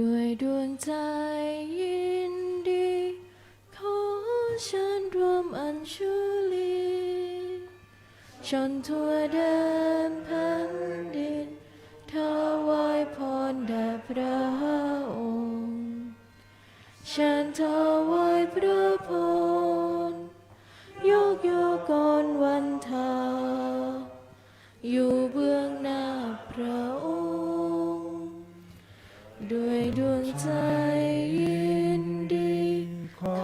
ด้วยดวงใจยินดี ขอเชิญรวมอัญชุลีชนทั่วแดนแผ่นดินถวายพรแด่พระองค์ฉันถวายพระพรยกโยกรวัน ใจยินดี ขอ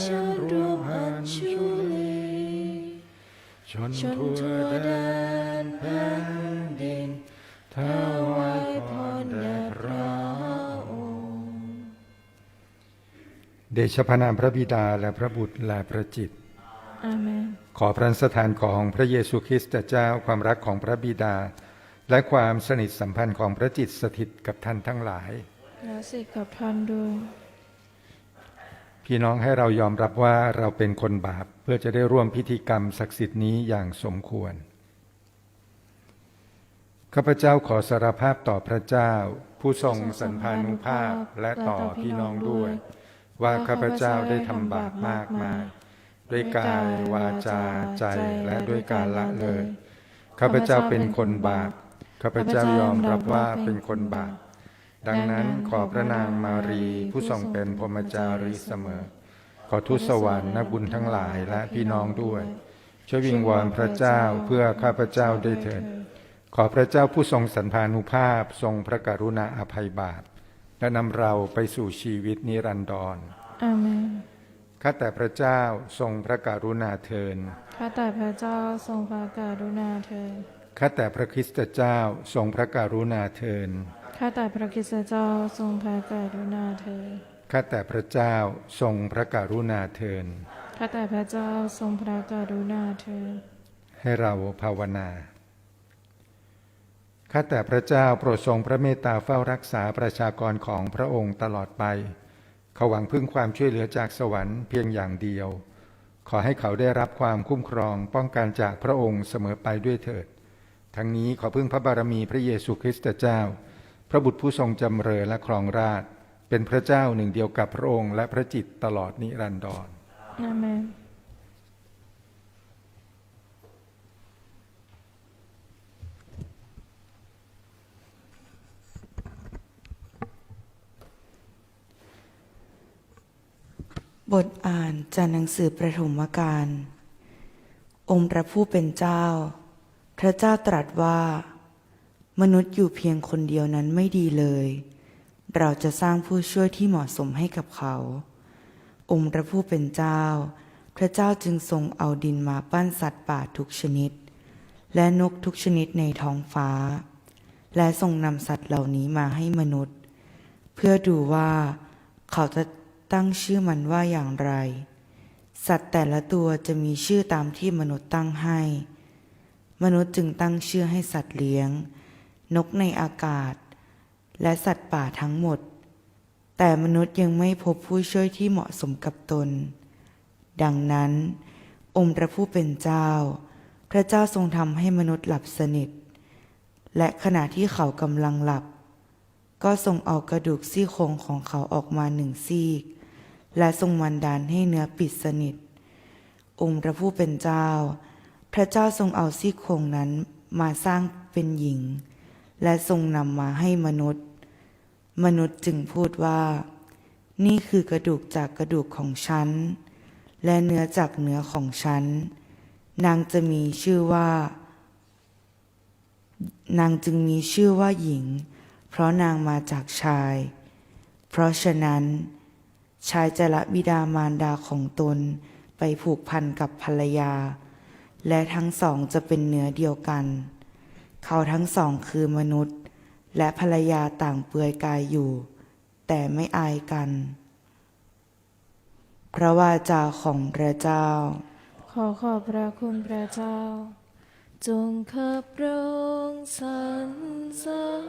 เชิญรวมอัญชุลีชนชนทั่วทั่วแดแดนนแผ่แผ่นนดิดินนถถวาวายยพพรรแด่แด่พพระระองค์เดชะพระนามพระบิดาและพระบุตรและพระจิต อาเมน ขอพระสถานของพระเยซูคริสต์เจ้าความรักของพระบิดา และความสนิทสัมพันธ์ของพระจิตสถิตกับท่านทั้งหลาย และสิกับท่านด้วยพี่น้องให้เรายอมรับว่าเราเป็นคนบาป เพื่อจะได้ร่วมพิธีกรรมศักดิ์สิทธิ์นี้อย่างสมควรข้าพเจ้าขอสารภาพต่อพระเจ้า ผู้ทรงสันพานุภาพและต่อพี่น้องด้วย ว่าข้าพเจ้าได้ทำบาปมากมาย ด้วยกายวาจาใจและด้วยการละเลยข้าพเจ้าเป็นคนบาปข้าพเจ้ายอมรับว่าเป็นคนบาป ดังนั้นขอพระนางมารีผู้ทรงเป็นพรหมจารีเสมอ ขอทูตสวรรค์นักบุญทั้งหลายและพี่น้องด้วยช่วยวิงวอนพระเจ้าเพื่อข้าพเจ้าด้วยเถิด ขอพระเจ้าผู้ทรงสันพานุภาพทรงพระกรุณาอภัยบาปและนำเราไปสู่ชีวิตนิรันดรอาเมนข้าแต่พระเจ้าทรงพระกรุณาเทินข้าแต่พระเจ้าทรงพระกรุณาเถิดข้าแต่พระคริสตเจ้าทรงพระกรุณาเทิน ข้าแต่พระคริสตเจ้าทรงพระกรุณาเถิดข้าแต่พระเจ้าทรงพระกรุณาเทินข้าแต่พระเจ้าทรงพระกรุณาเถิดให้เราภาวนาข้าแต่พระเจ้าโปรดทรงพระเมตตาเฝ้ารักษาประชากรของพระองค์ตลอดไป เขาหวังพึ่งความช่วยเหลือจากสวรรค์เพียงอย่างเดียว ขอให้เขาได้รับความคุ้มครองป้องกันจากพระองค์เสมอไปด้วยเถิด ทั้งนี้ขอพึ่งพระบารมีพระเยซูคริสต์เจ้า พระบุตรผู้ทรงจำเริญและครองราชย์เป็นพระเจ้าหนึ่งเดียวกับพระองค์และพระจิตตลอดนิรันดรอาเมนบทอ่านจากหนังสือประถมกาลองค์พระผู้เป็นเจ้า พระเจ้าตรัสว่า มนุษย์อยู่เพียงคนเดียวนั้นไม่ดีเลย เราจะสร้างผู้ช่วยที่เหมาะสมให้กับเขา องค์พระผู้เป็นเจ้า พระเจ้าจึงทรงเอาดินมาปั้นสัตว์ป่าทุกชนิด และนกทุกชนิดในท้องฟ้า และทรงนำสัตว์เหล่านี้มาให้มนุษย์ เพื่อดูว่าเขาจะตั้งชื่อมันว่าอย่างไร สัตว์แต่ละตัวจะมีชื่อตามที่มนุษย์ตั้งให้ มนุษย์จึงตั้งชื่อให้สัตว์เลี้ยง นกในอากาศ และสัตว์ป่าทั้งหมด แต่มนุษย์ยังไม่พบผู้ช่วยที่เหมาะสมกับตน ดังนั้น องค์พระผู้เป็นเจ้า พระเจ้าทรงทำให้มนุษย์หลับสนิท และขณะที่เขากำลังหลับ ก็ทรงเอากระดูกซี่โครงของเขาออกมาหนึ่งซีก และทรงมันดานให้เนื้อปิดสนิท องค์พระผู้เป็นเจ้า พระเจ้าทรงเอาซี่โครงนั้นมาสร้างเป็นหญิง และทรงนำมาให้มนุษย์ มนุษย์จึงพูดว่า นี่คือกระดูกจากกระดูกของฉัน และเนื้อจากเนื้อของฉัน นางจะมีชื่อว่า นางจึงมีชื่อว่าหญิง เพราะนางมาจากชาย เพราะฉะนั้น ชายจะละบิดามารดาของตนไปผูกพันกับภรรยา และทั้งสองจะเป็นเนื้อเดียวกัน เขาทั้งสองคือมนุษย์ และภรรยาต่างเปลือยกายอยู่ แต่ไม่อายกัน พระวาจาของพระเจ้า ขอขอบพระคุณพระเจ้า จงขับร้องสรรเสริญ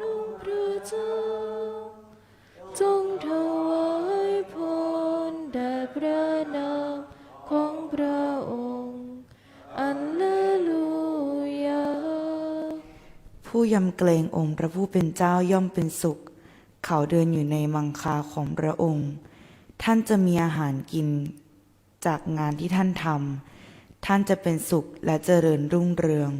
นุ่งพระเจ้า จงถวายพรแด่พระนามของพระ ผู้ยำเกรงองค์พระผู้เป็นเจ้าย่อมเป็นสุข เขาเดินอยู่ในมังคาของพระองค์ ท่านจะมีอาหารกิน จากงานที่ท่านทำท่านจะเป็นสุขและเจริญรุ่งเรือง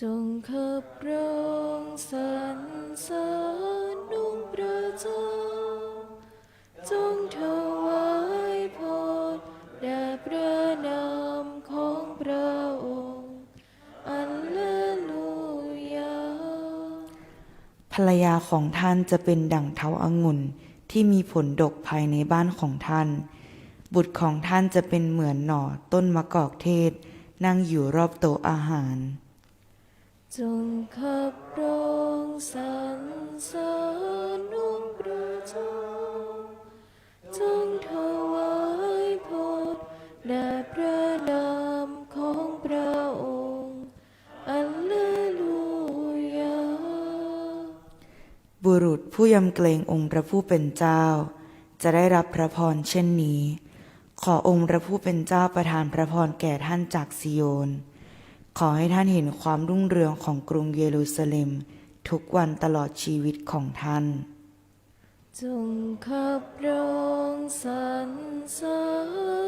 จงขับร้องสรรเสริญนุ่งพระเจ้าจงถว รรยาของท่านจะเป็นดั่งเท้าอางุ่นที่มีผลดกภายในบ้านของท่าน บุตรของท่านจะเป็นเหมือนหน่อต้นมะกอกเทศ นั่งอยู่รอบโต๊ะอาหาร จงขับร้องสรรเสริญนุ่งพระเจ้าจงถวายพรแด่พระนา บุรุษผู้ยำเกรงองค์พระผู้เป็นเจ้า จะได้รับพระพรเช่นนี้ ขอองค์พระผู้เป็นเจ้าประทานพระพรแก่ท่านจากซิโยน ขอให้ท่านเห็นความรุ่งเรืองของกรุงเยรูซาเล็ม ทุกวันตลอดชีวิตของท่าน จงขับร้องสรรเสริ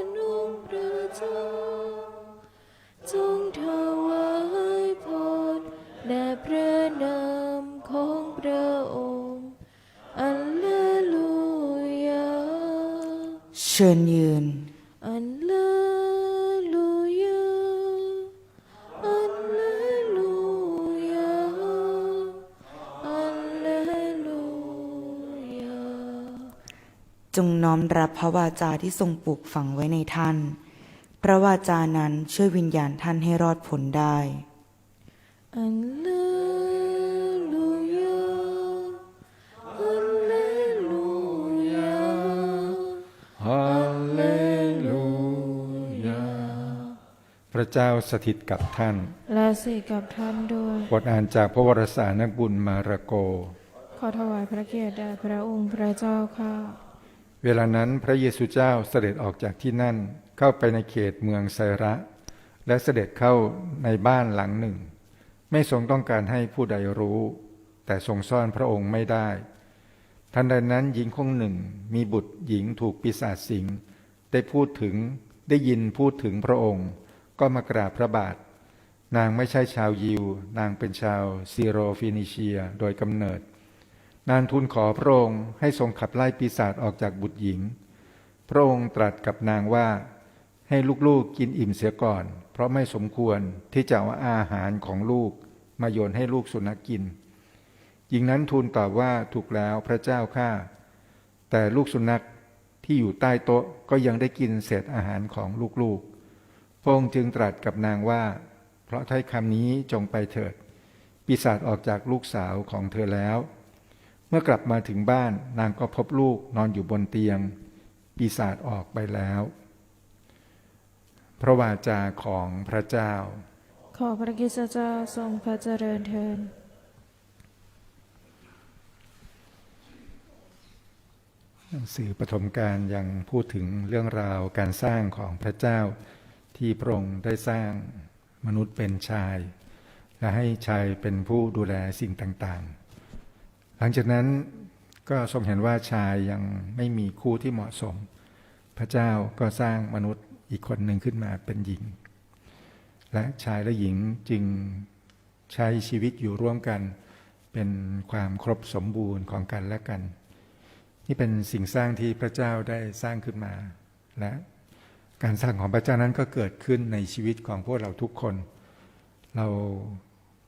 ญนุ่งพระเจ้าจงถวายพรแด่พระ ชิญยืนอัลเลลูยาอัลเลลูยาอัลเลลูยาจงน้อมรับพระวาจาที่ทรงปลูกฝังไว้ในท่าน พระวาจานั้นช่วยวิญญาณท่านให้รอดพ้นได้ ระเจ้าสถิตกับท่าน และสิกับท่านด้วยบทอ่านจากพระวรสารนักบุญมาระโก ขอถวายพระเกียรติแด่พระองค์พระเจ้าค่ะ เวลานั้นพระเยซูเจ้าเสด็จออกจากที่นั่นเข้าไปในเขตเมืองไซระ และเสด็จเข้าในบ้านหลังหนึ่ง ไม่ทรงต้องการให้ผู้ใดรู้ แต่ทรงซ่อนพระองค์ไม่ได้ทันใดนั้นหญิงคงหนึ่งมีบุตรหญิงถูกปีศาจสิง ได้พูดถึงได้ยินพูดถึงพระองค์ ก็มากราบพระบาท นางไม่ใช่ชาวยิว นางเป็นชาวซีโรฟินิเชียโดยกำเนิด นางทูลขอพระองค์ให้ทรงขับไล่ปีศาจออกจากบุตรหญิง พระองค์ตรัสกับนางว่าให้ลูกๆกินอิ่มเสียก่อน เพราะไม่สมควรที่จะเอาอาหารของลูกมาโยนให้ลูกสุนัขกินหญิงนั้นทูลตอบว่าถูกแล้วพระเจ้าข้าแต่ลูกสุนัขที่อยู่ใต้โต๊ะก็ยังได้กินเศษอาหารของลูกๆ พระองค์จึงตรัสกับนางว่า เพราะถ้อยคำนี้จงไปเถิด ปีศาจออกจากลูกสาวของเธอแล้ว เมื่อกลับมาถึงบ้านนางก็พบลูกนอนอยู่บนเตียง ปีศาจออกไปแล้ว พระวาจาของพระเจ้า ขอพระกิสเจ้าทรงพระเจริญเทินหนังสือปฐมกาลยังพูดถึงเรื่องราวการสร้างของพระเจ้า ที่พระองค์ได้สร้างมนุษย์เป็นชาย และให้ชายเป็นผู้ดูแลสิ่งต่างๆ หลังจากนั้นก็ทรงเห็นว่าชายยังไม่มีคู่ที่เหมาะสม พระเจ้าก็สร้างมนุษย์อีกคนหนึ่งขึ้นมาเป็นหญิง และชายและหญิงจึงใช้ชีวิตอยู่ร่วมกันเป็นความครบสมบูรณ์ของกันและกัน นี่เป็นสิ่งสร้างที่พระเจ้าได้สร้างขึ้นมา และ การสร้างของพระเจ้านั้นก็เกิดขึ้นในชีวิตของพวกเราทุกคน เรา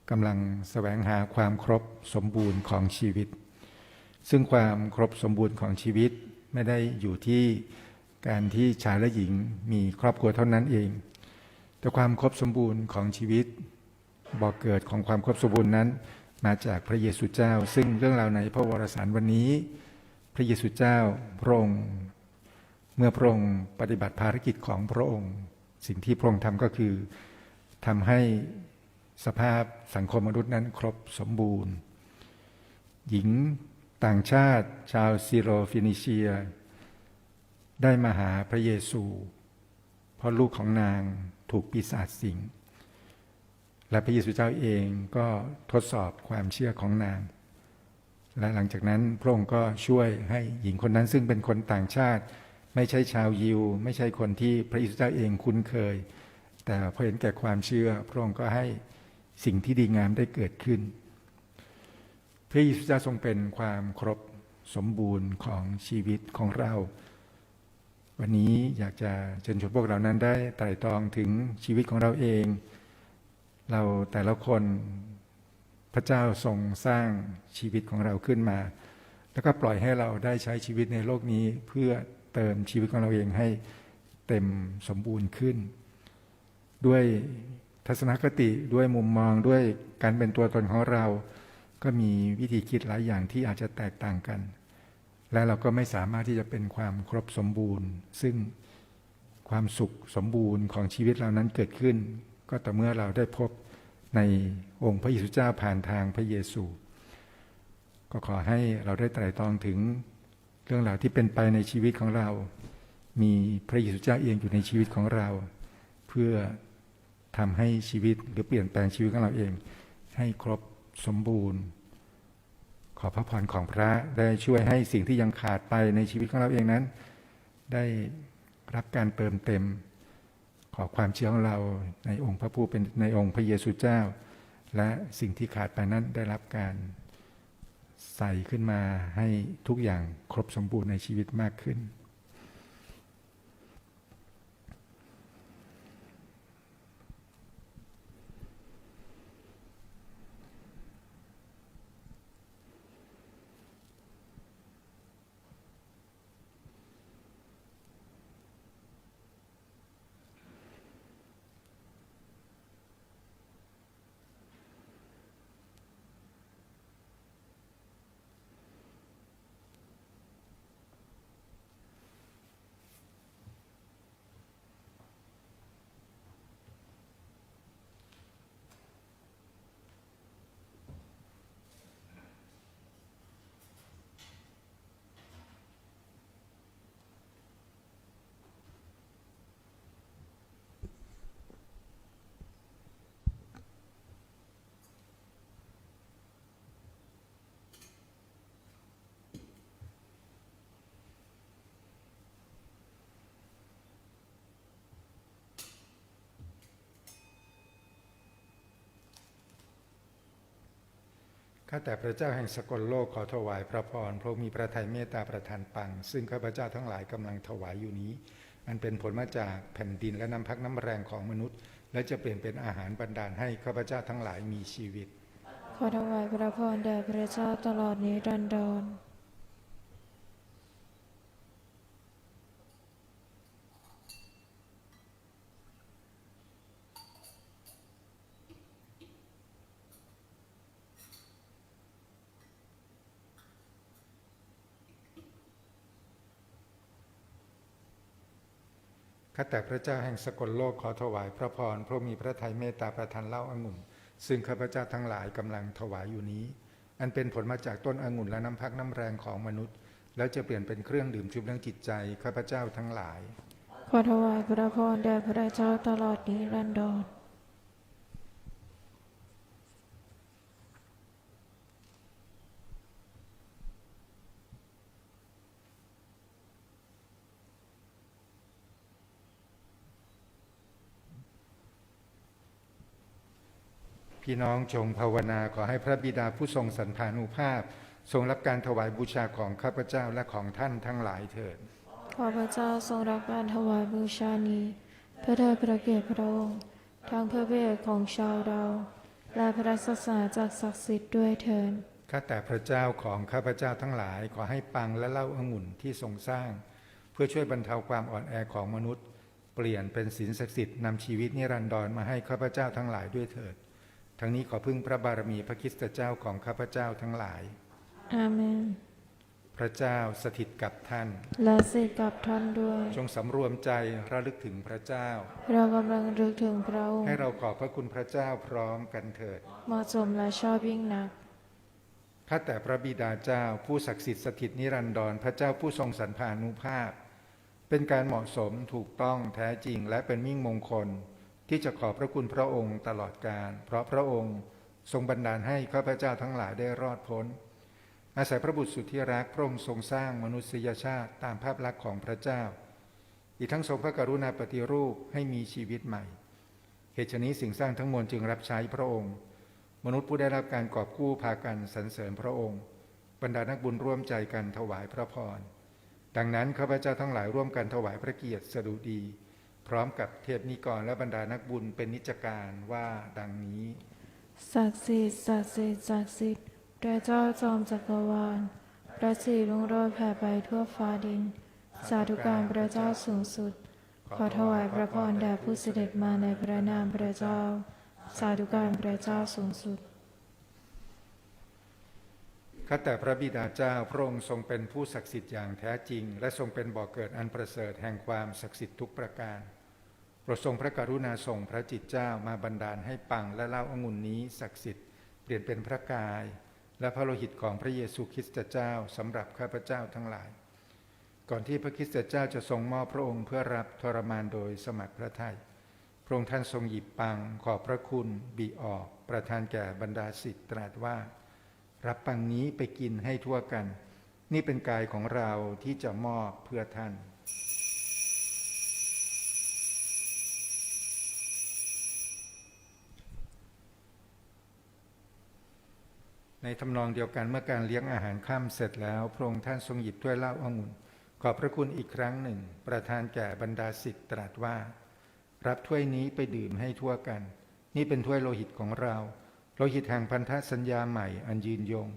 กำลังแสวงหาความครบสมบูรณ์ของชีวิต ซึ่งความครบสมบูรณ์ของชีวิตไม่ได้อยู่ที่การที่ชายและหญิงมีครอบครัวเท่านั้นเอง แต่ความครบสมบูรณ์ของชีวิตบอกเกิดของความครบสมบูรณ์นั้น มาจากพระเยซูเจ้า ซึ่งเรื่องราวในพระวรสารวันนี้ พระเยซูเจ้าพระองค์ เมื่อพระองค์ปฏิบัติภารกิจของพระองค์ สิ่งที่พระองค์ทำก็คือทำให้สภาพสังคมมนุษย์นั้นครบสมบูรณ์ หญิงต่างชาติชาวซีโรฟินิเชีย ได้มาหาพระเยซู เพราะลูกของนางถูกปีศาจสิง และพระเยซูเจ้าเองก็ทดสอบความเชื่อของนาง และหลังจากนั้นพระองค์ก็ช่วยให้หญิงคนนั้นซึ่งเป็นคนต่างชาติ ไม่ใช่ชาวยิว ไม่ใช่คนที่พระอิสราเอลเองคุ้นเคย แต่พอเห็นแก่ความเชื่อ พระองค์ก็ให้สิ่งที่ดีงามได้เกิดขึ้น พระเยซูเจ้าทรงเป็นความครบสมบูรณ์ของชีวิตของเรา วันนี้อยากจะเชิญชวนพวกเรานั้นได้ไตร่ตรองถึงชีวิตของเราเอง เราแต่ละคนพระเจ้าทรงสร้างชีวิตของเราขึ้นมา แล้วก็ปล่อยให้เราได้ใช้ชีวิตในโลกนี้เพื่อ เติมชีวิตของเราเองให้เต็มสมบูรณ์ขึ้น ด้วยทัศนคติด้วยมุมมองด้วยการเป็นตัวตนของเรา ก็มีวิธีคิดหลายอย่างที่อาจจะแตกต่างกัน และเราก็ไม่สามารถที่จะเป็นความครบสมบูรณ์ ซึ่งความสุขสมบูรณ์ของชีวิตเรานั้นเกิดขึ้น ก็ต่อเมื่อเราได้พบในองค์พระเยซูเจ้าผ่านทางพระเยซู ก็ขอให้เราได้ไตร่ตรองถึง เรื่องราวที่เป็นไปในชีวิตของเรา มีพระเยซูเจ้าเองอยู่ในชีวิตของเรา เพื่อทำให้ชีวิตหรือเปลี่ยนแปลงชีวิตของเราเอง ให้ครบสมบูรณ์ ขอพระพรของพระได้ช่วยให้สิ่งที่ยังขาดไปในชีวิตของเราเองนั้น ได้รับการเติมเต็ม ขอความเชื่อของเราในองค์พระผู้เป็นในองค์พระเยซูเจ้า และสิ่งที่ขาดไปนั้นได้รับการ ใส่ขึ้นมาให้ทุกอย่างครบสมบูรณ์ในชีวิตมากขึ้น ข้าแต่พระเจ้าแห่งสกลโลกขอถวายพระพรพระมีพระทัยเมตตาประทานปัง ซึ่งข้าพเจ้าทั้งหลายกำลังถวายอยู่นี้ มันเป็นผลมาจากแผ่นดินและน้ำพักน้ำแรงของมนุษย์ และจะเปลี่ยนเป็นอาหารบันดาลให้ข้าพเจ้าทั้งหลายมีชีวิต ขอถวายพระพรแด่พระเจ้าตลอดนี้ดันดร ข้าแต่พระเจ้าแห่งสกลโลกขอถวายพระพรพระมีพระทัยเมตตาประทานเล่าองุ่น ซึ่งข้าพเจ้าทั้งหลายกำลังถวายอยู่นี้ อันเป็นผลมาจากต้นองุ่นและน้ำพักน้ำแรงของมนุษย์ แล้วจะเปลี่ยนเป็นเครื่องดื่มชุบเลี้ยงจิตใจข้าพเจ้าทั้งหลาย ขอถวายพระพรแด่พระเจ้าตลอดนี้รันดร พี่น้องจงภาวนาขอให้พระบิดาผู้ทรงสันพานุภาพ ทรงรับการถวายบูชาของข้าพเจ้าและของท่านทั้งหลายเถิดขอพระเจ้าทรงรับการถวายบูชานี้เพื่อเทิดพระเกียรติพระองค์ทั้งเพื่อประโยชน์ของชาวเรา และพระศาสนาจากศักดิ์สิทธิ์ด้วยเถิดข้าแต่พระเจ้าของข้าพเจ้าทั้งหลายขอให้ปังและเหล่าองุ่นที่ทรงสร้าง เพื่อช่วยบรรเทาความอ่อนแอของมนุษย์ เปลี่ยนเป็นศีลศักดิ์สิทธิ์นำชีวิตนิรันดรมาให้ข้าพเจ้าทั้งหลายด้วยเถิด ทั้งนี้ขอพึ่งพระบารมีพระคริสตเจ้าของข้าพเจ้าทั้งหลาย อาเมน พระเจ้าสถิตกับท่าน และสิทธิ์กับท่านด้วย จงสำรวมใจระลึกถึงพระเจ้า เรากำลังรึกถึงพระองค์ให้เราขอบพระคุณพระเจ้าพร้อมกันเถิด เหมาะสมและชอบยิ่งนัก ข้าแต่พระบิดาเจ้าผู้ศักดิ์สิทธิ์สถิตนิรันดรพระเจ้าผู้ทรงสรรพานุภาพ เป็นการเหมาะสมถูกต้องแท้จริงและเป็นมิ่งมงคล ที่จะขอบพระคุณพระองค์ตลอดกาลเพราะพระองค์ทรงบันดาลให้ข้าพเจ้าทั้งหลายได้รอดพ้น อาศัยพระบุตรสุดที่รักพระองค์ทรงสร้างมนุษยชาติตามภาพลักษณ์ของพระเจ้า อีกทั้งทรงพระกรุณาปฏิรูปให้มีชีวิตใหม่เหตุฉนี้สิ่งสร้างทั้งมวลจึงรับใช้พระองค์ มนุษย์ผู้ได้รับการกอบกู้พากันสรรเสริญพระองค์ บรรดานักบุญร่วมใจกันถวายพระพรดังนั้นข้าพเจ้าทั้งหลายร่วมกันถวายพระเกียรติสดุดี พร้อมกับเทพนิกรและบรรดานักบุญเป็นนิจการว่าดังนี้ศักดิ์สิทธิ์ศักดิ์สิทธิ์ศักดิ์สิทธิ์พระเจ้าจอมจักรวาลพระสิริรุ่งโรจน์แผ่ไปทั่วฟ้าดิน สาธุการพระเจ้าสูงสุด ขอถวายพระพรแด่ผู้เสด็จมาในพระนามพระเจ้า สาธุการพระเจ้าสูงสุดข้าแต่พระบิดาเจ้าพระองค์ทรงเป็นผู้ศักดิ์สิทธิ์อย่างแท้จริง และทรงเป็นบ่อกเกิดอันประเสริฐแห่งความศักดิ์สิทธิ์ทุกประการ โปรดทรงพระกรุณาส่งพระจิตเจ้ามาบันดาลให้ปังและเล่าองุ่นนี้ศักดิ์สิทธิ์เปลี่ยนเป็นพระกาย และพระโลหิตของพระเยซูคริสต์เจ้าสำหรับข้าพเจ้าทั้งหลาย ก่อนที่พระคริสต์เจ้าจะทรงมอบพระองค์เพื่อรับทรมานโดยสมัครพระทัยพระองค์ท่านทรงหยิบปังขอบพระคุณบีออก ประทานแก่บรรดาศิษย์ตรัสว่า รับปังนี้ไปกินให้ทั่วกัน นี่เป็นกายของเราที่จะมอบเพื่อท่าน ในทำนองเดียวกันเมื่อการเลี้ยงอาหารค่ำเสร็จแล้ว พระองค์ท่านทรงหยิบถ้วยเหล้าองุ่น ขอบพระคุณอีกครั้งหนึ่ง ประทานแก่บรรดาศิษย์ตรัสว่า รับถ้วยนี้ไปดื่มให้ทั่วกัน นี่เป็นถ้วยโลหิตของเรา โลหิตแห่งพันธสัญญาใหม่อันยืนยง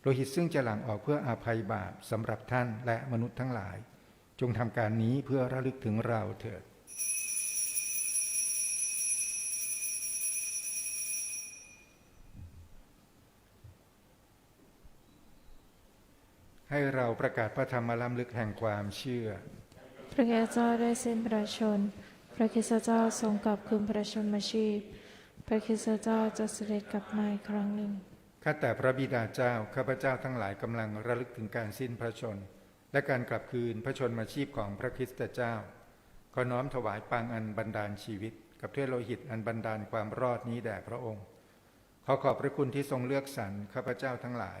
โลหิตซึ่งจะหลั่งออกเพื่ออาภัยบาปสำหรับท่านและมนุษย์ทั้งหลาย จงทำการนี้เพื่อระลึกถึงเราเถิด ให้เราประกาศพระธรรมล้ำลึกแห่งความเชื่อ พระคริสต์เจ้าได้สิ้นพระชนม์พระคริสต์เจ้าทรงกลับคืนพระชนมชีพ พระคริสต์เจ้าจะเสด็จกลับมาอีกครั้งหนึ่ง ข้าแต่พระบิดาเจ้า ข้าพเจ้าทั้งหลายกำลังระลึกถึงการสิ้นพระชน และการกลับคืนพระชนมาชีพของพระคริสต์เจ้า ขอน้อมถวายปังอันบันดาลชีวิต กับถ้วยโลหิตอันบันดาลความรอดนี้แด่พระองค์ ขอขอบพระคุณที่ทรงเลือกสรรข้าพเจ้าทั้งหลาย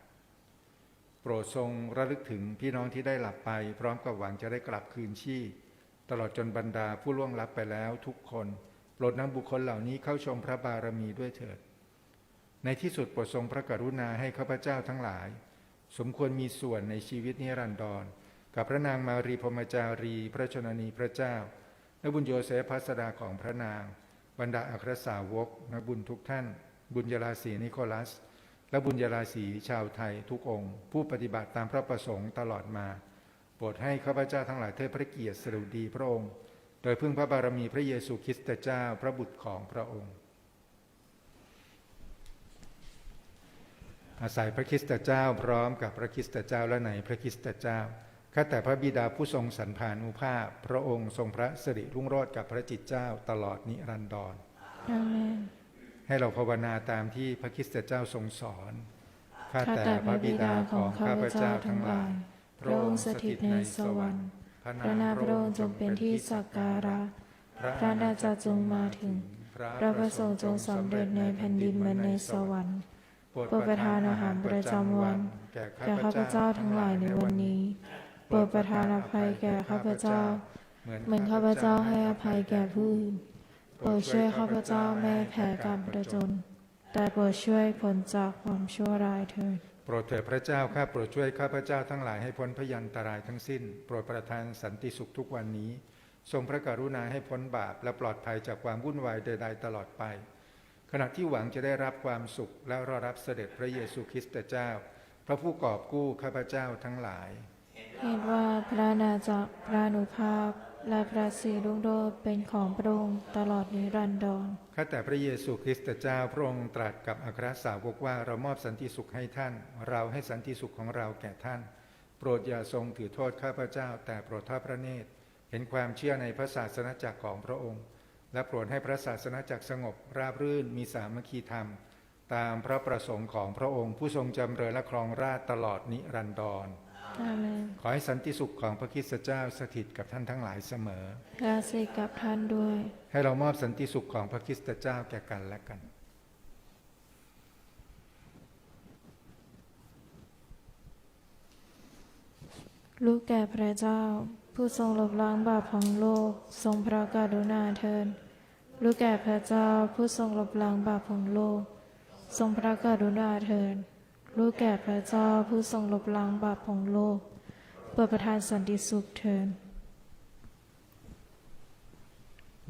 โปรดทรงระลึกถึงพี่น้องที่ได้หลับไป พร้อมกับหวังจะได้กลับคืนชีพตลอดจนบรรดาผู้ล่วงลับไปแล้วทุกคนโปรดนำบุคคลเหล่านี้เข้าชมพระบารมีด้วยเถิด ในที่สุดโปรดทรงพระกรุณาให้ข้าพเจ้าทั้งหลาย สมควรมีส่วนในชีวิตนิรันดร กับพระนางมารีพมจารี พระชนนีพระเจ้าและบุญโยเซฟพัสดาของพระนาง บรรดาอัครสาวกนักบุญทุกท่าน บุญยราศีนิโคลัส และบุญยราศีชาวไทยทุกองค์ ผู้ปฏิบัติตามพระประสงค์ตลอดมาโปรดให้ข้าพเจ้าทั้งหลายเทิดพระเกียรติสดุดีพระองค์ โดยพึ่งพระบารมีพระเยซูคริสต์เจ้าพระบุตรของพระองค์ อาศัยพระคริสต์เจ้าพร้อมกับพระคริสต์เจ้าและในพระคริสต์เจ้าข้าแต่พระบิดาผู้ทรงสรรพานุภาพ พระองค์ทรงพระสิริรุ่งโรจน์กับพระจิตเจ้าตลอดนิรันดรอาเมน ให้เราภาวนาตามที่พระคริสตเจ้าทรงสอน ข้าข้าแต่แต่พพระระบิบิดาดาขขอองงข้าข้าพพเจ้าเจ้าทั้ทั้งงหหลาลายยพระองค์สถิตในสวรรค์ พระนาพระองค์จงเป็นที่สักการะ พระนาจะจงมาถึง พระประสงค์จงสำเร็จในแผ่นดินเหมือนในสวรรค์โปรดประทานอาหารประจำวัน แก่ข้าพเจ้าทั้งหลายในวันนี้โปรดประทานอภัยแก่ข้าพเจ้า เหมือนข้าพเจ้าให้อภัยแก่ผู้อื่น โปรดช่วยข้าพเจ้าไม่ให้แผ่การประจน แต่โปรดช่วยผลจากความชั่วร้ายเถิดโปรดเถิดพระเจ้าข้าโปรดช่วยข้าพเจ้าทั้งหลายให้พ้นพยันตรายทั้งสิ้น โปรดประทานสันติสุขทุกวันนี้ ทรงพระกรุณาให้พ้นบาปและปลอดภัยจากความวุ่นวายใดๆตลอดไป ขณะที่หวังจะได้รับความสุขและรอรับเสด็จพระเยซูคริสต์เจ้า พระผู้กอบกู้ข้าพเจ้าทั้งหลาย เห็นว่าพระนาจักรพระนุภาพ และพระศรีรุ่งโรจน์เป็นของพระองค์ตลอดนิรันดรข้าแต่พระเยซูคริสต์เจ้าพระองค์ตรัสกับอัครสาวกว่าเรามอบสันติสุขให้ท่าน เราให้สันติสุขของเราแก่ท่าน โปรดอย่าทรงถือโทษข้าพเจ้า แต่โปรดทอดพระเนตร เห็นความเชื่อในพระศาสนาจักรของพระองค์ และโปรดให้พระศาสนาจักรสงบ ราบรื่นมีสามัคคีธรรม ตามพระประสงค์ของพระองค์ผู้ทรงจำเริญและครองราชตลอดนิรันดร ขอให้สันติสุขของพระคริสตเจ้าสถิตกับท่านทั้งหลายเสมอและอาศัยกับท่านด้วย ให้เรามอบสันติสุขของพระคริสตเจ้าแก่กันและกันลูกแก่พระเจ้า ผู้ทรงลบล้างบาปของโลก ทรงพระกรุณาเทินลูกแก่พระเจ้าผู้ทรงลบล้างบาปของโลก ทรงพระกรุณาเทิน ลูกแก่พระเจ้าผู้ทรงลบล้างบาปของโลกโปรดประทานสันติสุขเทิน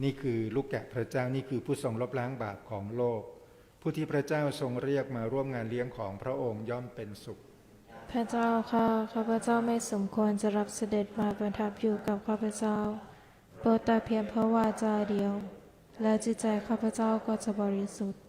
นี่คือลูกแกะพระเจ้านี่คือผู้ทรงลบล้างบาปของโลก ผู้ที่พระเจ้าทรงเรียกมาร่วมงานเลี้ยงของพระองค์ย่อมเป็นสุข พระเจ้าข้าข้าพเจ้าไม่สมควรจะรับเสด็จมาประทับอยู่กับข้าพเจ้าโปรดแต่เพียงพระวาจาเดียว และจิตใจข้าพเจ้าก็จะบริสุทธิ์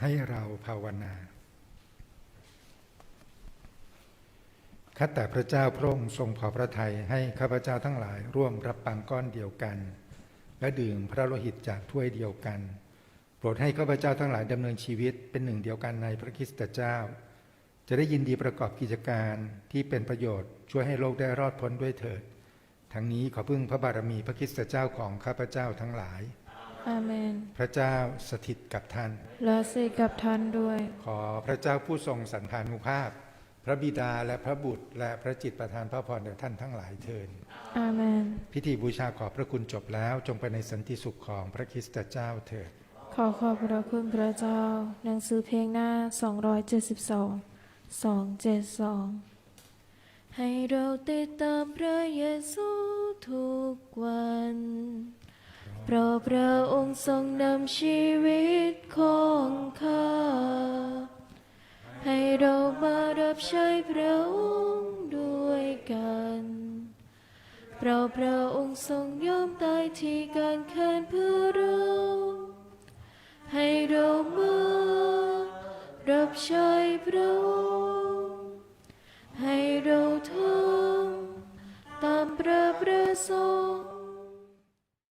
ให้เราภาวนาข้าแต่พระเจ้าพระองค์ทรงพอพระทัยให้ข้าพเจ้าทั้งหลายร่วมรับปังก้อนเดียวกัน และดื่มพระโลหิตจากถ้วยเดียวกัน โปรดให้ข้าพเจ้าทั้งหลายดำเนินชีวิตเป็นหนึ่งเดียวกันในพระคริสตเจ้า จะได้ยินดีประกอบกิจการที่เป็นประโยชน์ช่วยให้โลกได้รอดพ้นด้วยเถิด ทั้งนี้ขอพึ่งพระบารมีพระคริสตเจ้าของข้าพเจ้าทั้งหลาย ออาเมน พระเจ้าสถิตกับท่าน และสิกับท่านด้วย ขอพระเจ้าผู้ทรงสันพานุภาพ พระบิดาและพระบุตร และพระจิตประทานพระพรแด่ท่านทั้งหลายเทินอาเมน พิธีบูชาขอบพระคุณจบแล้วจงไปในสันติสุขของพระคริสตเจ้าเถิด ขอขอบพระคุณพระเจ้า หนังสือเพลงหน้า 272 272ให้เราติดตามพระเยซูทุกวัน เพราะพระองค์ทรงนำชีวิตของข้า ให้เรามารับใช้พระองค์ด้วยกัน เพราะพระองค์ทรงยอมตายที่การแค้นเพื่อเรา ให้เรามารับใช้พระองค์ให้เราทำตามพระประสงค์